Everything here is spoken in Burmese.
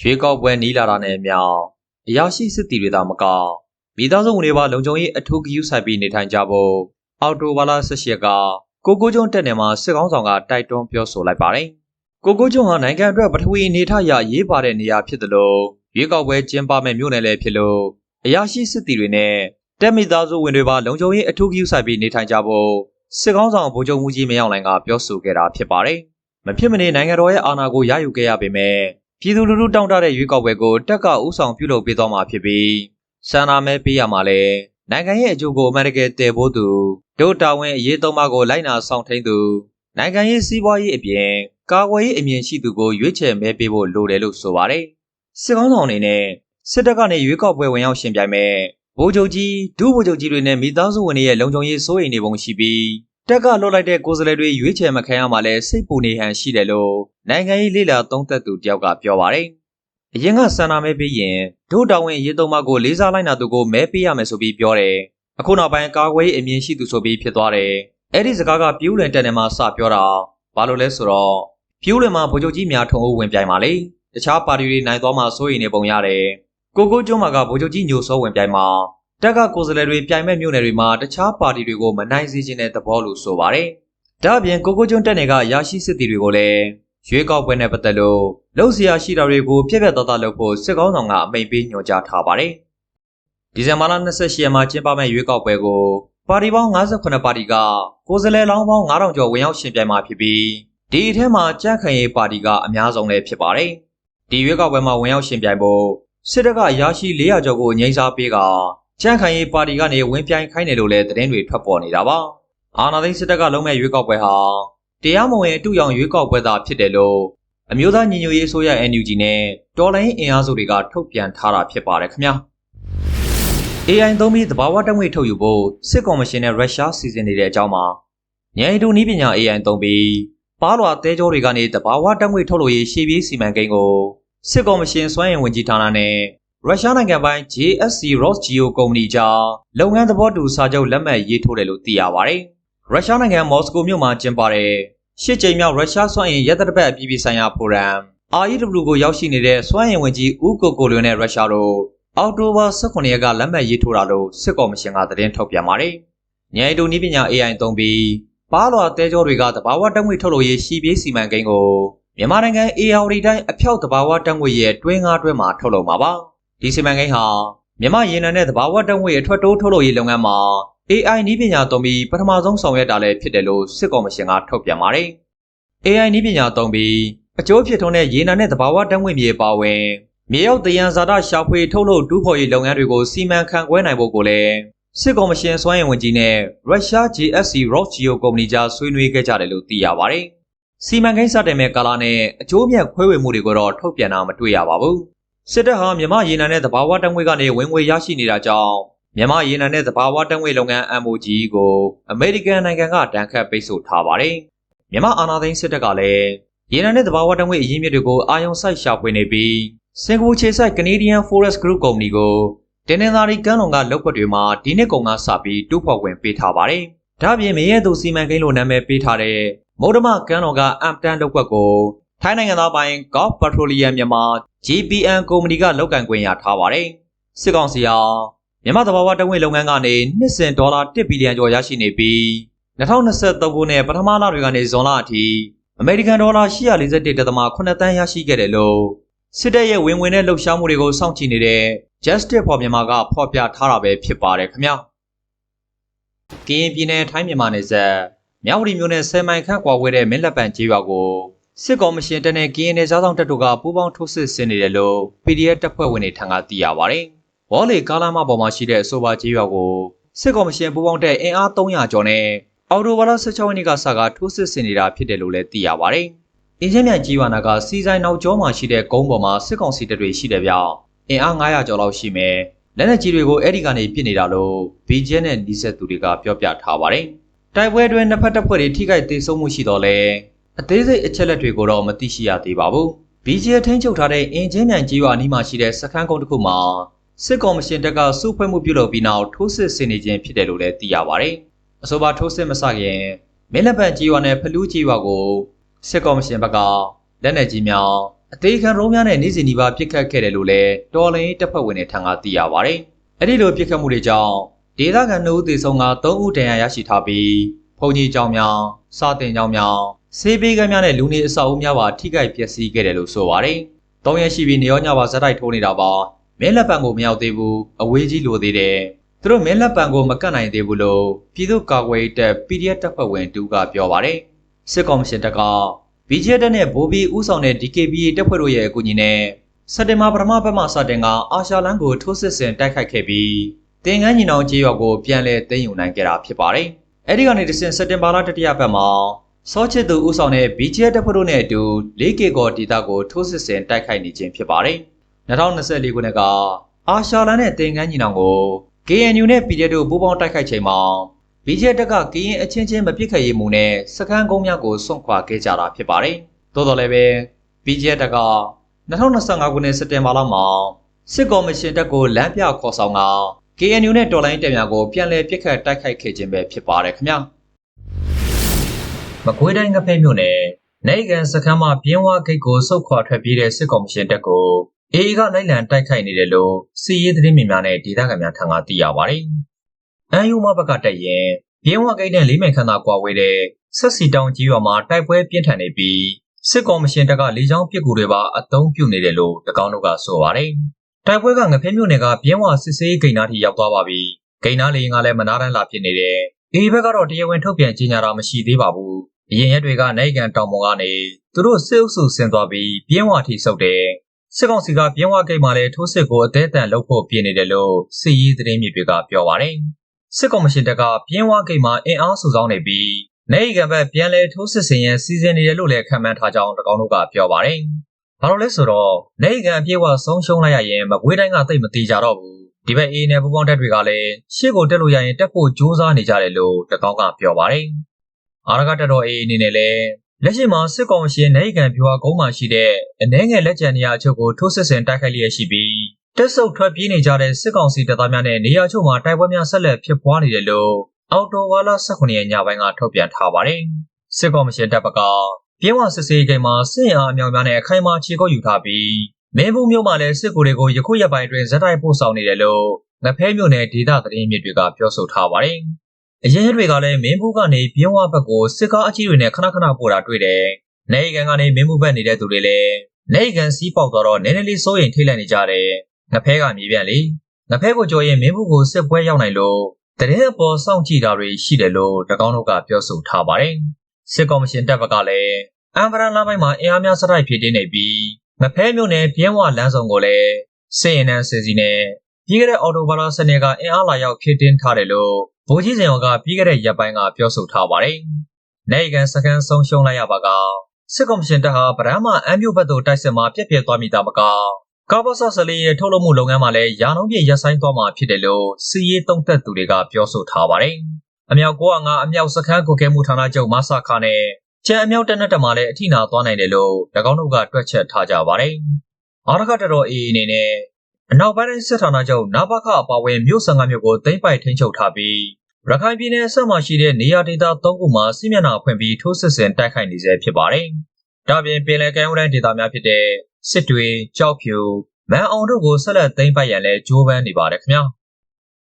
ရွေးကောက်ပွဲနီးလာတာနဲ့အမျှအရာရှိစစ်တီတွေသာမကမိသားစုဝင်တွေပါလုံခြုံရေးအထူးဂရုစိုက်ပြီးနေထိုင်ကြဖို့အော်တိုဘာလ18ရက်ကကိုကိုကျွန်းတက်နယ်မှာစစ်ကောင်းဆောင်ကတိုက်တွန်းပြောဆိုလိုက်ပါတယ်။ကိုကိုကျွန်းဟာနိုင်ငံအတွက်ပထဝီအနေထားအရရေးပါတဲ့နေရာဖြစ်တယ်လို့ရွေးကောက်ပွဲကျင်းပမဲ့မြို့နယ်လည်းဖြစ်လို့အရာရှိစစ်တီတွေနဲ့တက်မိသားစုဝင်တွေပါလုံခြုံရေးအထူးဂရုစိုက်ပြီးနေထိုင်ကြဖို့စစ်ကောင်းဆောင်ဗိုလ်ချုပ်မှုကြီးမင်းအောင်လှိုင်ကပြောဆိုခဲ့တာဖြစ်ပါတယ်။မဖြစ်မနေနိုင်ငံတော်ရဲ့အာဏာကိုရယူခဲ့ရပေမဲ့ ပြည်သူလူထုတောင်းတတဲ့ရွေးကောက်ပွဲကိုတက်ကဥဆောင်ပြုလုပ်ပေးသွားမှာဖြစ်ပြီးစန္ဒာမဲပေးရမှာလဲနိုင်ငံရဲ့အကျိုးကိုအမှန်တကယ်တည်ဖို့သူတို့တာဝန်အရေးသုံးပါးကိုလိုက်နာဆောင်ထိန်သူနိုင်ငံရေးစီးပွားရေးအပြင်ကာကွယ်ရေးအမြင်ရှိသူကိုရွေးချယ်မဲပေးဖို့လိုတယ်လို့ဆိုပါတယ်စစ်ကောင်းဆောင်အနေနဲ့စစ်တပ်ကနေရွေးကောက်ပွဲဝင်ရောက်ရှင်ပြိုင်မဲ့ဗိုလ်ချုပ်ကြီးဒုဗိုလ်ချုပ်ကြီးတွေနဲ့မိသားစုဝင်တွေရဲ့လုံခြုံရေးစိုးရိမ်နေပုံရှိပြီး တက်ကလွတ်လိုက်တဲ့ကိုယ်စားလှယ်တွေရွေးချယ်မခံရမှလည်းစိတ်ပူနေဟန်ရှိတယ်လို့နိုင်ငံရေးလေလာသုံးသပ်သူတယောက်ကပြောပါတယ်။အရင်ကဆန္ဒမဲပေးရင်ဒုတာဝန်ရေးသုံးပါးကိုလေးစားလိုက်နာသူကိုမဲပေးရမယ်ဆိုပြီးပြောတယ်။အခုနောက်ပိုင်းကာကွယ်ရေးအမြင်ရှိသူဆိုပြီးဖြစ်သွားတယ်။အဲ့ဒီစကားကပြူးလင်တက်နေမှာစပြောတာဘာလို့လဲဆိုတော့ပြူးလင်မှာဗိုလ်ချုပ်ကြီးများထုံဦးဝင်ပြိုင်ပါလေ။တခြားပါတီတွေနိုင်သွားမှစိုးရိမ်နေပုံရတယ်။ကိုကိုကျွန်းမှာကဗိုလ်ချုပ်ကြီးညိုစောဝင်ပြိုင်မှာ တက်ကကိုယ်စားလှယ်တွေပြိုင်မဲ့မြို့နယ်တွေမှာတခြားပါတီတွေကိုမနိုင်စေခြင်းတဲ့သဘောလို့ဆိုပါတယ်။ဒါ့အပြင်ကိုကိုကျွန်းတက်နယ်ကရရှိစစ်တီတွေကိုလည်းရွေးကောက်ပွဲနဲ့ပတ်သက်လို့လှုပ်ရှားရှိတာတွေကိုပြက်ပြက်သားသားလုပ်ဖို့စစ်ကောင်းဆောင်ကအမိန့်ပေးညွှန်ကြားထားပါတယ်။ဒီဇင်ဘာလ28ရက်မှာကျင်းပမယ့်ရွေးကောက်ပွဲကိုပါတီပေါင်း58ပါတီကကိုယ်စားလှယ်လောင်းပေါင်း9000ကျော်ဝင်ရောက်ရှင်ပြိုင်မှာဖြစ်ပြီးဒီအထက်မှာကြန့်ခိုင်ရေးပါတီကအများဆုံးလည်းဖြစ်ပါတယ်။ဒီရွေးကောက်ပွဲမှာဝင်ရောက်ရှင်ပြိုင်ဖို့စစ်တပ်ကရရှိ400ကျော်ကိုငြိမ်းစားပေးက ကြန့်ခိုင်ရေးပါတီကနေဝင်ပြိုင်ခိုင်းတယ်လို့လည်းသတင်းတွေထွက်ပေါ်နေတာပါ။အာဏာသိမ်းစစ်တပ်ကလုံးမဲ့ရွေးကောက်ပွဲဟာတရားမဝင်အတူရောင်ရွေးကောက်ပွဲသာဖြစ်တယ်လို့အမျိုးသားညီညွတ်ရေးအစိုးရ NUG နဲ့တော်လိုင်းအင်အားစုတွေကထုတ်ပြန်ထားတာဖြစ်ပါတယ်ခင်ဗျာ။ AI သုံးပြီးသဘာဝတက်ငွေထုတ်ယူဖို့စစ်ကော်မရှင်နဲ့ရုရှားစီစဉ်နေတဲ့အကြောင်းမှာညံတူနည်းပညာ AI သုံးပြီးပါးလွာတဲကြောတွေကနေသဘာဝတက်ငွေထုတ်လို့ရေးရှေ့ပြေးစီမံကိန်းကိုစစ်ကော်မရှင်စွမ်းအင်ဝန်ကြီးဌာနနဲ့ ရုရှားနိုင်ငံပိုင်း JSC Rosgeo ကုမ္ပဏီကြားလုပ်ငန်းသဘောတူစာချုပ်လက်မှတ်ရေးထိုးတယ်လို့သိရပါတယ်။ရုရှားနိုင်ငံမော်စကိုမြို့မှာကျင်းပတဲ့ရှစ်ကြိမ်မြောက်ရုရှားစွမ်းအင်ရက်သတ္တပတ်အပြည်ပြည်ဆိုင်ရာဖိုရမ် REW ကိုရောက်ရှိနေတဲ့စွမ်းအင်ဝန်ကြီးဦးကိုကိုလွင်နဲ့ရုရှားတို့အောက်တိုဘာ18ရက်ကလက်မှတ်ရေးထိုးတာလို့စစ်ကော်မရှင်ကသတင်းထုတ်ပြန်ပါတယ်။ညံတူနည်းပညာ AI သုံးပြီးပါးလွာတဲကြောတွေကတဘာဝတက်ငွေထုတ်လို့ရေးရှီပြေးစီမံကိန်းကိုမြန်မာနိုင်ငံ AR တိုင်းအဖြောက်တဘာဝတက်ငွေရဲ့တွင်းငါးတွဲမှာထုတ်လုပ်မှာပါ။ ဒီစီမံကိန်းဟာမြမရေနံနဲ့သဘာဝတက်ငွေအထွက်တိုးထုတ်လုပ်ရေးလုပ်ငန်းမှာ AI နည်းပညာသုံးပြီးပထမဆုံးဆောင်ရွက်တာလည်းဖြစ်တယ်လို့စစ်ကော်မရှင်ကထုတ်ပြန်ပါတယ်။ AI နည်းပညာသုံးပြီးအကျိုးဖြစ်ထွန်းတဲ့ရေနံနဲ့သဘာဝတက်ငွေမြေပါဝင်မြေရောက်တယံဇာတရှာဖွေထုတ်လုပ်တူးဖော်ရေးလုပ်ငန်းတွေကိုစီမံခန့်ခွဲနိုင်ဖို့ကိုလည်းစစ်ကော်မရှင်စွမ်းအင်ဝန်ကြီးနဲ့ရုရှား GSC Rosgeo ကုမ္ပဏီကြားဆွေးနွေးခဲ့ကြတယ်လို့သိရပါတယ်။စီမံကိန်းစတင်မဲ့ကာလနဲ့အကျိုးမြတ်ခွဲဝေမှုတွေကိုတော့ထုတ်ပြန်တာမတွေ့ရပါဘူး စစ်တပ်ဟာမြမရေနံနဲ့သဘာဝတံငွေကနေဝင်ငွေရရှိနေတာကြောင့်မြမရေနံနဲ့သဘာဝတံငွေလုပ်ငန်း MOG ကိုအမေရိကန်နိုင်ငံကတန်ခတ်ပိတ်ဆို့ထားပါတယ်။မြမအာဏာသိမ်းစစ်တပ်ကလည်းရေနံနဲ့သဘာဝတံငွေအရင်းမြစ်တွေကိုအာရုံစိုက်ရှာဖွေနေပြီးစင်ကာပူခြေစိုက် Canadian Forest Group ကုမ္ပဏီကိုတင်းနှင်သာရီကမ်းလွန်ကလုပ်ကွက်တွေမှာဒီနှစ်ကုန်ကစပြီးတူးဖော်ဝင်ပေးထားပါတယ်။ဒါ့အပြင်မရဲသူစီမံကိန်းလိုနာမည်ပေးထားတဲ့မုဒ္ဓမကမ်းလွန်ကအမ်တန်လုပ်ကွက်ကို ထိုင်းနိုင်ငံသားပိုင်း Gulf Petroleum မြန်မာ GPN ကုမ္ပဏီကလောက်ကန်ခွင့်ရထားပါတယ်။စစ်ကောင်စီဟာမြန်မာသဘာဝတံငွေလုပ်ငန်းကနေနှစ်စဉ်ဒေါ်လာ1ဘီလီယံကျော်ရရှိနေပြီး2023ခုနှစ်ပထမလတွေကနေဇွန်လအထိအမေရိကန်ဒေါ်လာ841.8တန်းရရှိခဲ့တယ်လို့စစ်တပ်ရဲ့ဝင်ဝင်တဲ့လှုပ်ရှားမှုတွေကိုစောင့်ကြည့်နေတဲ့ Justice for Myanmar ကဖော်ပြထားတာပဲဖြစ်ပါတယ်ခင်ဗျာ။ကရင်ပြည်နယ်ထိုင်းမြန်မာနယ်စပ်မြဝတီမြို့နယ်ဆယ်မိုင်ခန့်ကွာဝဲတဲ့မင်းလက်ပံကျေးရွာကို စစ်ကော်မရှင်တနဲ့ကရင်နယ်စားဆောင်တပ်တို့ကပူးပေါင်းထိုးစစ်ဆင်နေတယ်လို့ PDF တပ်ဖွဲ့ဝင်တွေထံကသိရပါဗျ။ဝေါ်လီကားလမ်းမပေါ်မှာရှိတဲ့အဆိုပါကျေးရွာကိုစစ်ကော်မရှင်ပူးပေါင်းတဲ့အင်အား300ကျော်နဲ့အော်တိုဘာလ16ရက်နေ့ကစကထိုးစစ်ဆင်နေတာဖြစ်တယ်လို့လည်းသိရပါဗျ။အင်းချင်းမြိုင်ကြီးဝါနာကစီဆိုင်နောက်ကျောမှာရှိတဲ့ကုန်းပေါ်မှာစစ်ကောင်စီတပ်တွေရှိတယ်ဗျ။အင်အား900ကျော်လောက်ရှိမယ်။လက်နက်ကြီးတွေကိုအဲ့ဒီကနေပစ်နေတာလို့ BJ နဲ့နီးစပ်သူတွေကပြောပြထားပါတယ်။တိုက်ပွဲတွင်နှစ်ဖက်တပ်ဖွဲ့တွေထိခိုက်ဒေဆုံးမှုရှိတော့လဲ အသေးစိတ်အချက်လက်တွေကိုတော့မသိရှိရသေးပါဘူး။ BGA ထိန်းချုပ်ထားတဲ့အင်ဂျင်မြန်ကြီးရွာအနီးမှာရှိတဲ့စခန်းကုန်းတစ်ခုမှာစစ်ကော်မရှင်တပ်ကစုဖွဲ့မှုပြုလုပ်ပြီးနောက်ထိုးစစ်ဆင်နေခြင်းဖြစ်တယ်လို့လည်းသိရပါတယ်။အဆိုပါထိုးစစ်မစခင်မင်းလက်ပံကြီးရွာနဲ့ဖလူးကြီးရွာကိုစစ်ကော်မရှင်ဘက်ကလက်နက်ကြီးများအသေးခံရုံးများနဲ့နေ့စဉ်ဒီပါပြစ်ခတ်ခဲ့တယ်လို့လည်းတော်လိုင်းရေးတပ်ဖွဲ့ဝင်တွေထံကသိရပါဗျ။အဲ့ဒီလိုပြစ်ခတ်မှုတွေကြောင့်ဒေသခံ2ဦးသေဆုံးက3ဦးဒဏ်ရာရရှိထားပြီးဖုန်ကြီးကျောင်းများစာတင်ကျောင်းများ ဆေးပေးကမ်းများနဲ့လူနေအဆောက်အဦများပါထိခိုက်ပျက်စီးခဲ့တယ်လို့ဆိုပါတယ်။၃ရက်ရှိပြီးနေရောညပါဇက်တိုက်ထိုးနေတာပါ။မင်းလက်ပံကိုမရောက်သေးဘူးအဝေးကြီးလိုသေးတယ်။သူတို့မင်းလက်ပံကိုမကတ်နိုင်သေးဘူးလို့ပြည်သူ့ကာကွယ်ရေးတပ် PDF တပ်ဖွဲ့ဝင်တူကပြောပါတယ်။စစ်ကောင်ရှင်တပ်က BJD နဲ့ဗိုလ်ဘီဦးဆောင်တဲ့ DKBA တပ်ဖွဲ့တို့ရဲ့အကူအညီနဲ့စက်တင်ဘာပထမပတ်မှစတင်ကအာရှလန်ကိုထိုးစစ်ဆင်တိုက်ခိုက်ခဲ့ပြီးတင်ငန်းညီနောင်ကျေးရွာကိုပြန်လည်သိမ်းယူနိုင်ခဲ့တာဖြစ်ပါတယ်။အဲဒီကနေတစ်ဆင့်စက်တင်ဘာလတတိယပတ်မှာ စောချစ်သူဦးဆောင်တဲ့ BJD တပ်ဖွဲ့တို့နဲ့အတူ 4K ကောဒေတာကိုထိုးစစ်ဆင်တိုက်ခိုက်နေခြင်းဖြစ်ပါတယ်။2024ခုနှစ်ကအာရှလန်နဲ့တင်ငန်းညီနောင်ကို KNU နဲ့ PDF တို့ပူးပေါင်းတိုက်ခိုက်ချိန်မှာ BJ တက်ကကရင်အချင်းချင်းမပြစ်ခတ်ရေးမှုနဲ့စကန်းကုန်းများကိုစွန့်ခွာခဲ့ကြတာဖြစ်ပါတယ်။သို့တော်လည်းပဲ BJ တက်က2025ခုနှစ်စက်တင်ဘာလမှာစစ်ကော်မရှင်တပ်ကိုလမ်းပြခေါ်ဆောင်က KNU နဲ့တော်လိုင်းတပ်များကိုပြန်လည်ပြစ်ခတ်တိုက်ခိုက်ခဲ့ခြင်းပဲဖြစ်ပါတယ်ခင်ဗျာ။ မကွေးတိုင်းငဖဲမြို့နယ်နိုင်ကန်စခန်းမှာပြင်းဝဂိတ်ကိုစုတ်ခွာထွက်ပြေးတဲ့စစ်ကော်မရှင်တပ်ကိုအေအေကလိုက်လံတိုက်ခိုက်နေတယ်လို့စီရေးသတင်းမြင်များနဲ့ဒေသခံများထံကသိရပါတယ်။အန်ယူမဘက်ကတက်ရင်ပြင်းဝဂိတ်နဲ့လေးမိုင်ခန့်သာကွာဝေးတဲ့ဆက်စီတောင်ကြီးရွာမှာတိုက်ပွဲပြင်းထန်နေပြီးစစ်ကော်မရှင်တပ်ကလေကြောင်းပစ်ကူတွေပါအသုံးပြုနေတယ်လို့တကောင်းတို့ကဆိုပါတယ်။တိုက်ပွဲကငဖဲမြို့နယ်ကပြင်းဝစစ်စေးဂိတ်နားထိရောက်သွားပါပြီ။ဂိတ်နားလေကလည်းမနာတန်းလာဖြစ်နေတယ်။အေဘက်ကတော့တရားဝင်ထုတ်ပြန်ကြေညာတာမရှိသေးပါဘူး။ အရင်ရက်တွေကနိုင်ကန်တောင်ပေါ်ကနေသူတို့စစ်အုပ်စုဆင်းသွားပြီးပြင်းဝထိဆုပ်တယ်။စစ်ကောင်စီကပြင်းဝဂိတ်မှာလည်းထိုးစစ်ကိုအသေးအံလုပ်ဖို့ပြင်နေတယ်လို့စစ်ရေးသတင်းမြေတွေကပြောပါတယ်။စစ်ကောင်မရှင်တပ်ကပြင်းဝဂိတ်မှာအင်အားစုဆောင်းနေပြီးနိုင်ကန်ဘက်ပြန်လဲထိုးစစ်ဆင်ရန်စီစဉ်နေတယ်လို့လည်းခံမှန်းထားကြောင်းတကောင်တို့ကပြောပါတယ်။ဘာလို့လဲဆိုတော့နိုင်ကန်အပြည့်အဝဆုံးရှုံးလိုက်ရရင်မကွေးတိုင်းကသိပ်မတိကြတော့ဘူး။ဒီဘက်အေးနဲ့ပူပေါင်းတက်တွေကလည်းရှေ့ကိုတက်လို့ရရင်တက်ဖို့ကြိုးစားနေကြတယ်လို့တကောင်ကပြောပါတယ်။ အာရကတက်တော်အေးအနေနဲ့လည်းလက်ရှိမှာစစ်ကောင်ရှင်နိုင်ကန်ပြွာကုန်းမှာရှိတဲ့အနှဲငယ်လက်ကျန်နေရာအချို့ကိုထိုးစစ်ဆင်တိုက်ခိုက်လျက်ရှိပြီးတက်ဆုပ်ထွက်ပြေးနေကြတဲ့စစ်ကောင်စီတပ်သားများနဲ့နေရာချို့မှာတိုက်ပွဲများဆက်လက်ဖြစ်ပွားနေတယ်လို့အော်တိုဝါလာ18ရက်ညပိုင်းကထုတ်ပြန်ထားပါတယ်။စစ်ကောင်မရှင်တပ်ဘက်ကပြင်းဝစစ်စေးကိန်းမှာစစ်အားအမြောက်များနဲ့အခိုင်အမာခြေကုပ်ယူထားပြီးမင်းဘူးမြို့မှာလည်းစစ်ကူတွေကိုယခုရက်ပိုင်းတွင်ဇက်တိုက်ပို့ဆောင်နေတယ်လို့ငဖဲမြို့နယ်ဒေသသတင်းမြစ်တွေကပြောဆိုထားပါတယ်။ အရင်တွေကလည်းမင်းဘူးကနေပြင်းဝဘက်ကိုစစ်ကားအကြီးတွေနဲ့ခဏခဏပို့တာတွေ့တယ်။နေကန်ကနေမင်းဘူးဘက်နေတဲ့သူတွေလည်းနေကန်စီးပေါက်တော့နည်းနည်းလေးစိုးရင်ထိတ်လန့်နေကြတယ်။ငဖဲကမြေပြန်လေ။ငဖဲကိုကြော်ရင်မင်းဘူးကိုစစ်ပွဲရောက်နိုင်လို့တရင်အပေါ်စောင့်ကြည့်တာတွေရှိတယ်လို့တကောင်းတို့ကပြောဆိုထားပါတယ်။စစ်ကော်မရှင်တပ်ဘက်ကလည်းအမ်ဗရန်လာပိုင်းမှာအင်အားများစတိုက်ဖြစ်တင်းနေပြီးမဖဲမြို့နယ်ပြင်းဝလမ်းဆောင်ကိုလည်းစစ်ရင်နှန်းစစ်စီနဲ့ပြီးခဲ့တဲ့အော်တိုဘာလစနေကအင်အားလာရောက်ဖြစ်တင်းထားတယ်လို့ ဗိုလ်ကြီးစင်ရောကပြီးခဲ့တဲ့ရက်ပိုင်းကပြောဆိုထားပါတယ်။နိုင်ကန်စကန်ဆုံးရှုံးလိုက်ရပါကစစ်ကော်မရှင်တပ်ဟာဗရမ်းမှာအမ်မြို့ဘက်သို့တိုက်စစ်မှာပြက်ပြက်သွားမိတာမကကာဘော့ဆာဆလီရဲ့ထုတ်လုပ်မှုလုပ်ငန်းမှာလည်းရာနှုန်းပြည့်ရပ်ဆိုင်းသွားမှာဖြစ်တယ်လို့စီးရေးတုံးသက်သူတွေကပြောဆိုထားပါတယ်။အမြောက်905အမြောက်စခန်းကိုကဲမှုဌာနချုပ်မဆာခါနဲ့ကျန်အမြောက်တနက်တမှာလည်းအထိနာသွားနိုင်တယ်လို့၎င်းတို့ကတွက်ချက်ထားကြပါတယ်။အာရခတတော်အေးအနေနဲ့အနောက်ပိုင်းစစ်ဌာနချုပ်နာဘခအပါဝင်မြို့15မြို့ကိုသိမ်းပိုက်ထိန်းချုပ်ထားပြီး ရခိုင်ပြည်နယ်ဆက်မှာရှိတဲ့နေရာဒေသ၃ခုမှာစီးမျက်နှာဖွင့်ပြီးထိုးစစ်ဆင်တိုက်ခိုက်နေဆဲဖြစ်ပါတယ်။ဒါပြင်ပင်လယ်ကမ်းရိုးတန်းဒေသများဖြစ်တဲ့စစ်တွေကြောက်ဖြူမန်အောင်တို့ကိုဆက်လက်သိမ်းပိုက်ရန်လဲကြိုးပမ်းနေပါတယ်ခင်ဗျာ။